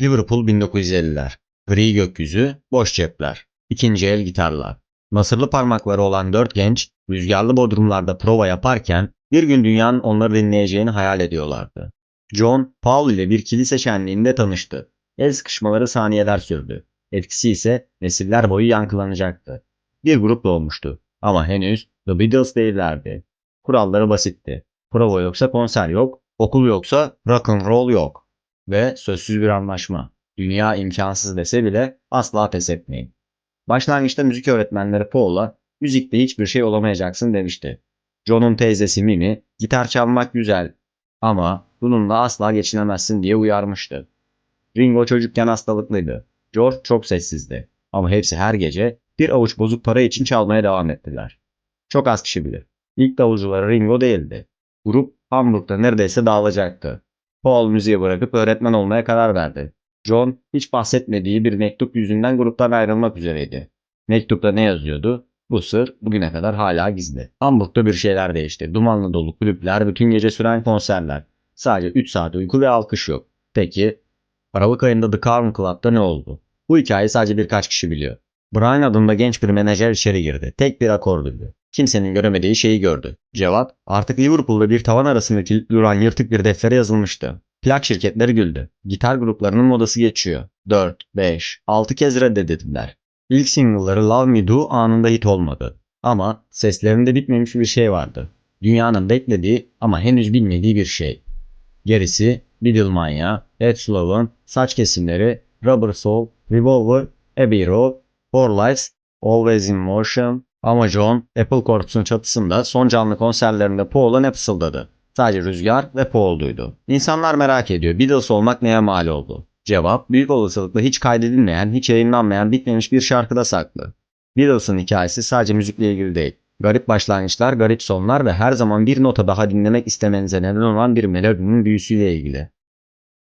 Liverpool 1950'ler. Gri gökyüzü, boş cepler. İkinci el gitarlar. Nasırlı parmakları olan dört genç rüzgarlı bodrumlarda prova yaparken bir gün dünyanın onları dinleyeceğini hayal ediyorlardı. John, Paul ile bir kilise şenliğinde tanıştı. El sıkışmaları saniyeler sürdü. Etkisi ise nesiller boyu yankılanacaktı. Bir grup doğmuştu ama henüz The Beatles değillerdi. Kuralları basitti. Prova yoksa konser yok, okul yoksa rock and roll yok. Ve sözsüz bir anlaşma. Dünya imkansız dese bile asla pes etmeyin. Başlangıçta müzik öğretmenleri Paul'a müzikte hiçbir şey olamayacaksın demişti. John'un teyzesi Mimi gitar çalmak güzel ama bununla asla geçinemezsin diye uyarmıştı. Ringo çocukken hastalıklıydı. George çok sessizdi. Ama hepsi her gece bir avuç bozuk para için çalmaya devam ettiler. Çok az kişi bilir. İlk davulcuları Ringo değildi. Grup Hamburg'da neredeyse dağılacaktı. Paul müziği bırakıp öğretmen olmaya karar verdi. John hiç bahsetmediği bir mektup yüzünden gruptan ayrılmak üzereydi. Mektupta ne yazıyordu? Bu sır bugüne kadar hala gizli. Hamburg'da bir şeyler değişti. Dumanla dolu kulüpler, bütün gece süren konserler. Sadece 3 saat uyku ve alkış yok. Peki Aralık ayında The Carmen Club'da ne oldu? Bu hikayeyi sadece birkaç kişi biliyor. Brian adında genç bir menajer içeri girdi. Tek bir akor duydu. Kimsenin göremediği şeyi gördü. Cevap artık Liverpool'da bir tavan arasında kilitli duran yırtık bir deftere yazılmıştı. Plak şirketleri güldü. Gitar gruplarının modası geçiyor. 4, 5, 6 kez reddedildiler. İlk single'ları Love Me Do anında hit olmadı. Ama seslerinde bitmemiş bir şey vardı. Dünyanın beklediği ama henüz bilmediği bir şey. Gerisi Beatlemania, Ed Sullivan, saç kesimleri, Rubber Soul, Revolver, Abbey Road, Four Lives, Always in Motion, ama John, Apple Corps'un çatısında son canlı konserlerinde Paul'a ne fısıldadı? Sadece rüzgar ve Paul duydu. İnsanlar merak ediyor, Beatles olmak neye mal oldu? Cevap, büyük olasılıkla hiç kaydedilmeyen, hiç yayınlanmayan, bitmemiş bir şarkıda saklı. Beatles'ın hikayesi sadece müzikle ilgili değil. Garip başlangıçlar, garip sonlar ve her zaman bir nota daha dinlemek istemenize neden olan bir melodinin büyüsüyle ilgili.